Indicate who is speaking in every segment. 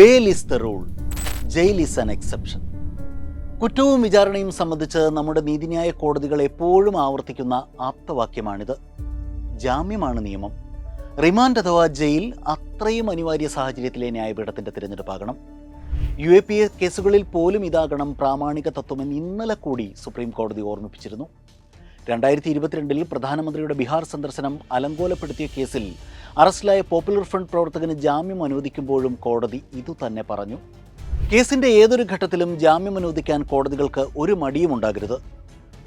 Speaker 1: Bail is the rule jail is an exception കുറ്റവും വിചാരണയും സംബന്ധിച്ച് നമ്മുടെ നീതിന്യായ കോടതികൾ എപ്പോഴും ആവർത്തിക്കുന്ന ആപ്തവാക്യമാണിത്. ജാമ്യമാണ് നിയമം. റിമാൻഡ് അഥവാ ജയിൽ അത്രയും അനിവാര്യ സാഹചര്യത്തിലെ ന്യായപീഠത്തിന്റെ തിരഞ്ഞെടുപ്പാകണം. യു എ പി എ കേസുകളിൽ പോലും ഇതാകണം പ്രാമാണിക തത്വമെന്ന് ഇന്നലെ കൂടി സുപ്രീം കോടതി ഓർമ്മിപ്പിച്ചിരുന്നു. രണ്ടായിരത്തി ഇരുപത്തിരണ്ടിൽ പ്രധാനമന്ത്രിയുടെ ബിഹാർ സന്ദർശനം അലങ്കോലപ്പെടുത്തിയ കേസിൽ അറസ്റ്റിലായ പോപ്പുലർ ഫ്രണ്ട് പ്രവർത്തകന് ജാമ്യം അനുവദിക്കുമ്പോഴും കോടതി ഇതുതന്നെ പറഞ്ഞു. കേസിന്റെ ഏതൊരു ഘട്ടത്തിലും ജാമ്യം അനുവദിക്കാൻ കോടതികൾക്ക് ഒരു മടിയും ഉണ്ടാകരുത്.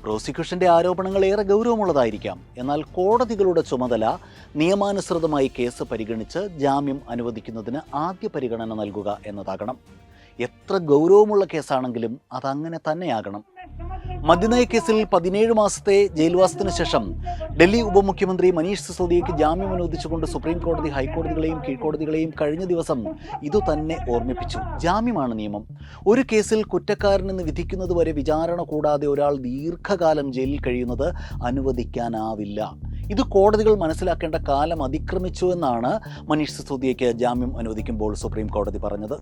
Speaker 1: പ്രോസിക്യൂഷന്റെ ആരോപണങ്ങൾ ഏറെ ഗൗരവമുള്ളതായിരിക്കാം. എന്നാൽ കോടതികളുടെ ചുമതല നിയമാനുസൃതമായി കേസ് പരിഗണിച്ച് ജാമ്യം അനുവദിക്കുന്നതിന് ആദ്യ പരിഗണന നൽകുക എന്നതാകണം. എത്ര ഗൗരവമുള്ള കേസാണെങ്കിലും അതങ്ങനെ തന്നെയാകണം. മദ്യനയ കേസിൽ പതിനേഴ് മാസത്തെ ജയിൽവാസത്തിന് ശേഷം ഡൽഹി ഉപമുഖ്യമന്ത്രി മനീഷ് സിസോദിയയ്ക്ക് ജാമ്യം അനുവദിച്ചുകൊണ്ട് സുപ്രീം കോടതി ഹൈക്കോടതികളെയും കീഴ്ക്കോടതികളെയും കഴിഞ്ഞ ദിവസം ഇതു തന്നെ ഓർമ്മിപ്പിച്ചു. ജാമ്യമാണ് നിയമം. ഒരു കേസിൽ കുറ്റക്കാരനെന്ന് വിധിക്കുന്നതുവരെ വിചാരണ കൂടാതെ ഒരാൾ ദീർഘകാലം ജയിലിൽ കഴിയുന്നത് അനുവദിക്കാനാവില്ല. ഇത് കോടതികൾ മനസ്സിലാക്കേണ്ട കാലം അതിക്രമിച്ചു എന്നാണ് മനീഷ് സിസോദിയയ്ക്ക് ജാമ്യം അനുവദിക്കുമ്പോൾ സുപ്രീം കോടതി പറഞ്ഞത്.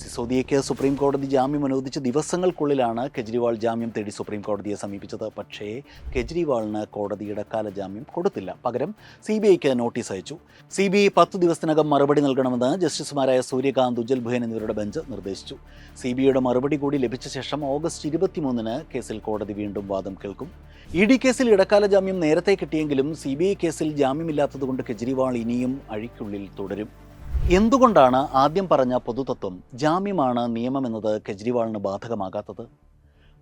Speaker 1: സിസോദിയയ്ക്ക് സുപ്രീം കോടതി ജാമ്യം അനുവദിച്ച ദിവസങ്ങൾക്കുള്ളിലാണ് കെജ്രിവാൾ ജാമ്യം തേടി സുപ്രീം കോടതിയെ സമീപിച്ചത്. പക്ഷേ കെജ്രിവാളിന് കോടതി ഇടക്കാല ജാമ്യം കൊടുത്തില്ല. പകരം സി ബി ഐക്ക് നോട്ടീസ് അയച്ചു. സി ബി ഐ പത്ത് ദിവസത്തിനകം മറുപടി നൽകണമെന്ന് ജസ്റ്റിസുമാരായ സൂര്യകാന്ത് ഉജ്ജൽ ഭുയൻ എന്നിവരുടെ ബെഞ്ച് നിർദ്ദേശിച്ചു. സി ബി ഐയുടെ മറുപടി കൂടി ലഭിച്ച ശേഷം ഓഗസ്റ്റ് ഇരുപത്തിമൂന്നിന് കേസിൽ കോടതി വീണ്ടും വാദം കേൾക്കും. ഇ ഡി കേസിൽ ഇടക്കാല ജാമ്യം നേരത്തെ കിട്ടിയെങ്കിലും സി ബി ഐ കേസിൽ ജാമ്യമില്ലാത്തതുകൊണ്ട് കെജ്രിവാൾ ഇനിയും അഴിക്കുള്ളിൽ തുടരും. എന്തുകൊണ്ടാണ് ആദ്യം പറഞ്ഞ പൊതുതത്വം ജാമ്യമാണ് നിയമമെന്നത് കെജ്രിവാളിന് ബാധകമാകാത്തത്?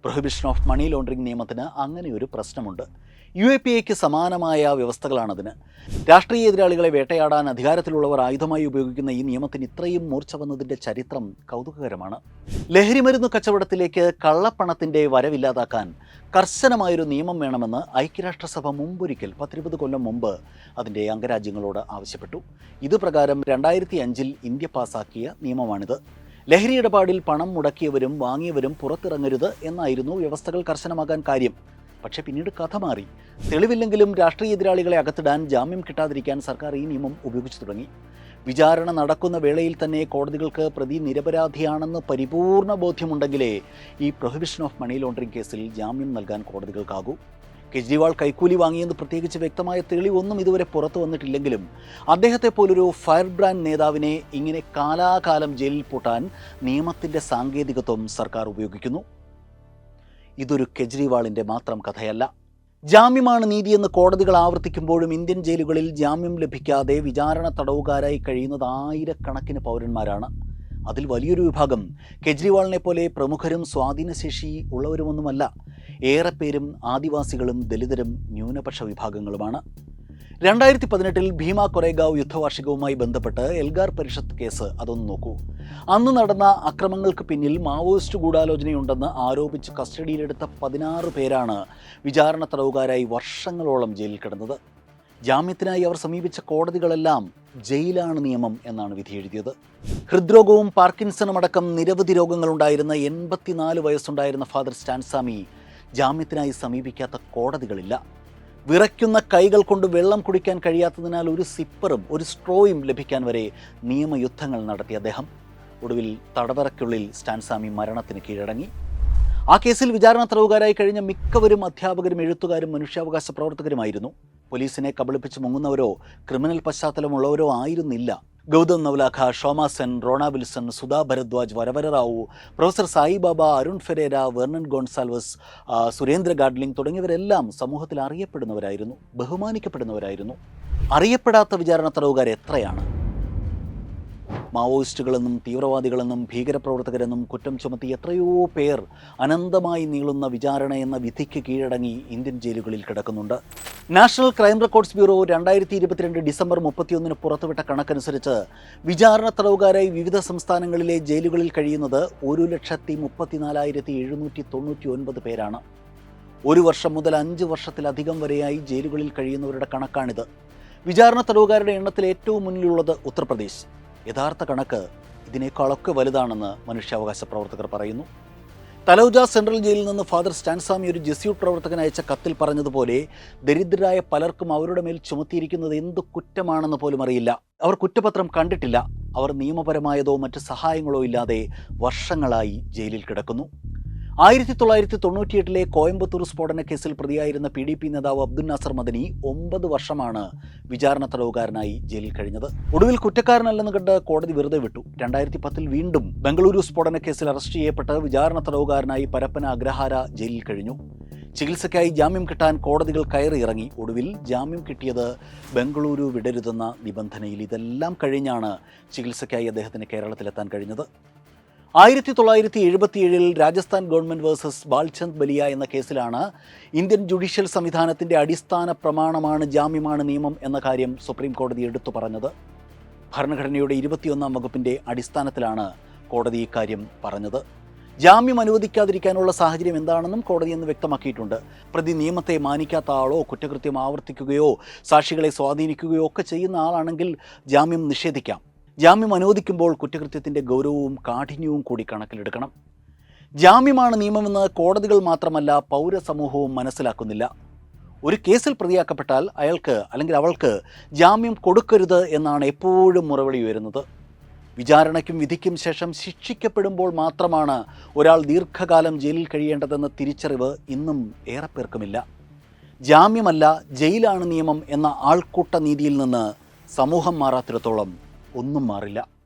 Speaker 1: പ്രൊഹിബിഷൻ ഓഫ് മണി ലോണ്ടറിംഗ് നിയമത്തിന് അങ്ങനെ ഒരു പ്രശ്നമുണ്ട്. യു എ പി എക്ക് സമാനമായ വ്യവസ്ഥകളാണതിന് രാഷ്ട്രീയ എതിരാളികളെ വേട്ടയാടാൻ അധികാരത്തിലുള്ളവർ ആയുധമായി ഉപയോഗിക്കുന്ന ഈ നിയമത്തിന് ഇത്രയും മൂർച്ച വന്നതിന്റെ ചരിത്രം കൗതുകകരമാണ്. ലഹരിമരുന്ന് കച്ചവടത്തിലേക്ക് കള്ളപ്പണത്തിന്റെ വരവില്ലാതാക്കാൻ കർശനമായൊരു നിയമം വേണമെന്ന് ഐക്യരാഷ്ട്രസഭ മുമ്പൊരിക്കൽ പത്തിരുപത് കൊല്ലം മുമ്പ് അതിന്റെ അംഗരാജ്യങ്ങളോട് ആവശ്യപ്പെട്ടു. ഇത് പ്രകാരം രണ്ടായിരത്തി അഞ്ചിൽ ഇന്ത്യ പാസാക്കിയ നിയമമാണിത്. ലഹരി ഇടപാടിൽ പണം മുടക്കിയവരും വാങ്ങിയവരും പുറത്തിറങ്ങരുത് എന്നായിരുന്നു വ്യവസ്ഥകൾ കർശനമാകാൻ കാര്യം. പക്ഷേ പിന്നീട് കഥ മാറി. തെളിവില്ലെങ്കിലും രാഷ്ട്രീയ എതിരാളികളെ അകത്തിടാൻ ജാമ്യം കിട്ടാതിരിക്കാൻ സർക്കാർ ഈ നിയമം ഉപയോഗിച്ചു തുടങ്ങി. വിചാരണ നടക്കുന്ന വേളയിൽ തന്നെ കോടതികൾക്ക് പ്രതി നിരപരാധിയാണെന്ന് പരിപൂർണ ബോധ്യമുണ്ടെങ്കിലേ ഈ പ്രൊഹിബിഷൻ ഓഫ് മണി ലോണ്ടറിംഗ് കേസിൽ ജാമ്യം നൽകാൻ കോടതികൾക്കാകൂ. കെജ്രിവാൾ കൈക്കൂലി വാങ്ങിയെന്ന് പ്രത്യേകിച്ച് വ്യക്തമായ തെളിവൊന്നും ഇതുവരെ പുറത്തു വന്നിട്ടില്ലെങ്കിലും അദ്ദേഹത്തെ പോലൊരു ഫയർ ബ്രാൻഡ് നേതാവിനെ ഇങ്ങനെ കാലാകാലം ജയിലിൽ പൂട്ടാൻ നിയമത്തിന്റെ സാങ്കേതികത്വം സർക്കാർ ഉപയോഗിക്കുന്നു. ഇതൊരു കെജ്രിവാളിന്റെ മാത്രം കഥയല്ല. ജാമ്യമാണ് നീതിയെന്ന് കോടതികൾ ആവർത്തിക്കുമ്പോഴും ഇന്ത്യൻ ജയിലുകളിൽ ജാമ്യം ലഭിക്കാതെ വിചാരണ തടവുകാരായി കഴിയുന്നത് ആയിരക്കണക്കിന് പൗരന്മാരാണ്. അതിൽ വലിയൊരു വിഭാഗം കെജ്രിവാളിനെ പോലെ പ്രമുഖരും സ്വാധീനശേഷി ഉള്ളവരുമൊന്നുമല്ല. ഏറെ പേരും ആദിവാസികളും ദലിതരും ന്യൂനപക്ഷ വിഭാഗങ്ങളുമാണ്. രണ്ടായിരത്തി പതിനെട്ടിൽ ഭീമ കൊറേഗാവ് യുദ്ധവാർഷികവുമായി ബന്ധപ്പെട്ട് എൽഗാർ പരിഷത്ത് കേസ് അതൊന്ന് നോക്കൂ. അന്ന് നടന്ന അക്രമങ്ങൾക്ക് പിന്നിൽ മാവോയിസ്റ്റ് ഗൂഢാലോചനയുണ്ടെന്ന് ആരോപിച്ച് കസ്റ്റഡിയിലെടുത്ത പതിനാറ് പേരാണ് വിചാരണ തടവുകാരായി വർഷങ്ങളോളം ജയിലിൽ കിടന്നത്. ജാമ്യത്തിനായി അവർ സമീപിച്ച കോടതികളെല്ലാം ജയിലാണ് നിയമം എന്നാണ് വിധി എഴുതിയത്. ഹൃദ്രോഗവും പാർക്കിൻസണും അടക്കം നിരവധി രോഗങ്ങളുണ്ടായിരുന്ന എൺപത്തിനാല് വയസ്സുണ്ടായിരുന്ന ഫാദർ സ്റ്റാൻസാമി ജാമ്യത്തിനായി സമീപിക്കാത്ത കോടതികളില്ല. വിറയ്ക്കുന്ന കൈകൾ കൊണ്ട് വെള്ളം കുടിക്കാൻ കഴിയാത്തതിനാൽ ഒരു സിപ്പറും ഒരു സ്ട്രോയും ലഭിക്കാൻ വരെ നിയമയുദ്ധങ്ങൾ നടത്തിയ അദ്ദേഹം. ഒടുവിൽ തടവറയ്ക്കുള്ളിൽ സ്റ്റാൻസാമി മരണത്തിന് കീഴടങ്ങി. ആ കേസിൽ വിചാരണ തടവുകാരായി കഴിഞ്ഞ മിക്കവരും അധ്യാപകരും എഴുത്തുകാരും മനുഷ്യാവകാശ പ്രവർത്തകരുമായിരുന്നു. പോലീസിനെ കബളിപ്പിച്ച് മുങ്ങുന്നവരോ ക്രിമിനൽ പശ്ചാത്തലമുള്ളവരോ ആയിരുന്നില്ല. Gautam Navlakha Shoma Sen Rona Wilson Sudha Bharadwaj Varavara Rao professor Saibaba Arun Ferreira Vernon Gonsalves Surendra Gadling തുടങ്ങിയവരെല്ലാം സമൂഹത്തിൽ അറിയപ്പെടുന്നവരായിരുന്നു ബഹുമാനിക്കപ്പെടുന്നവരായിരുന്നു. അറിയപ്പെടാത്ത വിചാരണ തടവുകാർ എത്രയാണ്? മാവോയിസ്റ്റുകളെന്നും തീവ്രവാദികളെന്നും ഭീകരപ്രവർത്തകരെന്നും കുറ്റം ചുമത്തി എത്രയോ പേർ അനന്തമായി നീളുന്ന വിചാരണ എന്ന വിധിക്ക് കീഴടങ്ങി ഇന്ത്യൻ ജയിലുകളിൽ കിടക്കുന്നുണ്ട്. നാഷണൽ ക്രൈം റെക്കോർഡ്സ് ബ്യൂറോ രണ്ടായിരത്തി ഇരുപത്തിരണ്ട് ഡിസംബർ മുപ്പത്തിയൊന്നിന് പുറത്തുവിട്ട കണക്കനുസരിച്ച് വിചാരണ തടവുകാരായി വിവിധ സംസ്ഥാനങ്ങളിലെ ജയിലുകളിൽ കഴിയുന്നത് ഒരു ലക്ഷത്തി മുപ്പത്തിനാലായിരത്തി എഴുന്നൂറ്റി തൊണ്ണൂറ്റി ഒൻപത് പേരാണ്. ഒരു വർഷം മുതൽ അഞ്ച് വർഷത്തിലധികം വരെയായി ജയിലുകളിൽ കഴിയുന്നവരുടെ കണക്കാണിത്. വിചാരണ തടവുകാരുടെ എണ്ണത്തിൽ ഏറ്റവും മുന്നിലുള്ളത് ഉത്തർപ്രദേശ്. യഥാർത്ഥ കണക്ക് ഇതിനേക്കാളൊക്കെ വലുതാണെന്ന് മനുഷ്യാവകാശ പ്രവർത്തകർ പറയുന്നു. തലൗജ സെൻട്രൽ ജയിലിൽ നിന്ന് ഫാദർ സ്റ്റാൻസാമി ഒരു ജെസ്യൂട്ട് പ്രവർത്തകൻ അയച്ച കത്തിൽ പറഞ്ഞതുപോലെ ദരിദ്രരായ പലർക്കും അവരുടെ മേൽ ചുമത്തിയിരിക്കുന്നത് എന്ത് കുറ്റമാണെന്ന് പോലും അറിയില്ല. അവർ കുറ്റപത്രം കണ്ടിട്ടില്ല. അവർ നിയമപരമായതോ മറ്റ് സഹായങ്ങളോ ഇല്ലാതെ വർഷങ്ങളായി ജയിലിൽ കിടക്കുന്നു. ആയിരത്തി തൊള്ളായിരത്തി തൊണ്ണൂറ്റിയെട്ടിലെ കോയമ്പത്തൂർ സ്ഫോടന കേസിൽ പ്രതിയായിരുന്ന പി ഡി പി നേതാവ് അബ്ദുൽ നാസർ മദനി ഒമ്പത് വർഷമാണ് വിചാരണ തടവുകാരനായി ജയിലിൽ കഴിഞ്ഞത്. ഒടുവിൽ കുറ്റക്കാരനല്ലെന്ന് കണ്ട് കോടതി വെറുതെ വിട്ടു. രണ്ടായിരത്തി പത്തിൽ വീണ്ടും ബംഗളൂരു സ്ഫോടന കേസിൽ അറസ്റ്റ് ചെയ്യപ്പെട്ട് വിചാരണ തടവുകാരനായി പരപ്പന അഗ്രഹാര ജയിലിൽ കഴിഞ്ഞു. ചികിത്സയ്ക്കായി ജാമ്യം കിട്ടാൻ കോടതികൾ കയറിയിറങ്ങി ഒടുവിൽ ജാമ്യം കിട്ടിയത് ബംഗളൂരു വിടരുതെന്ന നിബന്ധനയിൽ. ഇതെല്ലാം കഴിഞ്ഞാണ് ചികിത്സയ്ക്കായി അദ്ദേഹത്തിന് കേരളത്തിലെത്താൻ കഴിഞ്ഞത്. ആയിരത്തി തൊള്ളായിരത്തി എഴുപത്തിയേഴിൽ രാജസ്ഥാൻ ഗവൺമെന്റ് വേഴ്സസ് ബാൽചന്ദ് ബലിയ എന്ന കേസിലാണ് ഇന്ത്യൻ ജുഡീഷ്യൽ സംവിധാനത്തിന്റെ അടിസ്ഥാന പ്രമാണമാണ് ജാമ്യമാണ് നിയമം എന്ന കാര്യം സുപ്രീം കോടതി എടുത്തു പറഞ്ഞത്. ഭരണഘടനയുടെ ഇരുപത്തിയൊന്നാം വകുപ്പിന്റെ അടിസ്ഥാനത്തിലാണ് കോടതി ഇക്കാര്യം പറഞ്ഞത്. ജാമ്യം അനുവദിക്കാതിരിക്കാനുള്ള സാഹചര്യം എന്താണെന്നും കോടതി എന്ന് വ്യക്തമാക്കിയിട്ടുണ്ട്. പ്രതി നിയമത്തെ മാനിക്കാത്ത ആളോ കുറ്റകൃത്യം ആവർത്തിക്കുകയോ സാക്ഷികളെ സ്വാധീനിക്കുകയോ ഒക്കെ ചെയ്യുന്ന ആളാണെങ്കിൽ ജാമ്യം നിഷേധിക്കാം. ജാമ്യം അനുവദിക്കുമ്പോൾ കുറ്റകൃത്യത്തിന്റെ ഗൗരവവും കാഠിന്യവും കൂടി കണക്കിലെടുക്കണം. ജാമ്യമാണ് നിയമമെന്ന് കോടതികൾ മാത്രമല്ല പൗരസമൂഹവും മനസ്സിലാക്കുന്നില്ല. ഒരു കേസിൽ പ്രതിയാക്കപ്പെട്ടാൽ അയാൾക്ക് അല്ലെങ്കിൽ അവൾക്ക് ജാമ്യം കൊടുക്കരുത് എന്നാണ് എപ്പോഴും മുറവിളി വരുന്നത് വിചാരണയ്ക്കും വിധിക്കും ശേഷം ശിക്ഷിക്കപ്പെടുമ്പോൾ മാത്രമാണ് ഒരാൾ ദീർഘകാലം ജയിലിൽ കഴിയേണ്ടതെന്ന തിരിച്ചറിവ് ഇന്നും ഏറെ പേർക്കുമില്ല ജാമ്യമല്ല ജയിലാണ് നിയമം എന്ന ആൾക്കൂട്ട നീതിയിൽ നിന്ന് സമൂഹം മാറാത്തിടത്തോളം ഒന്നും മാറില്ല.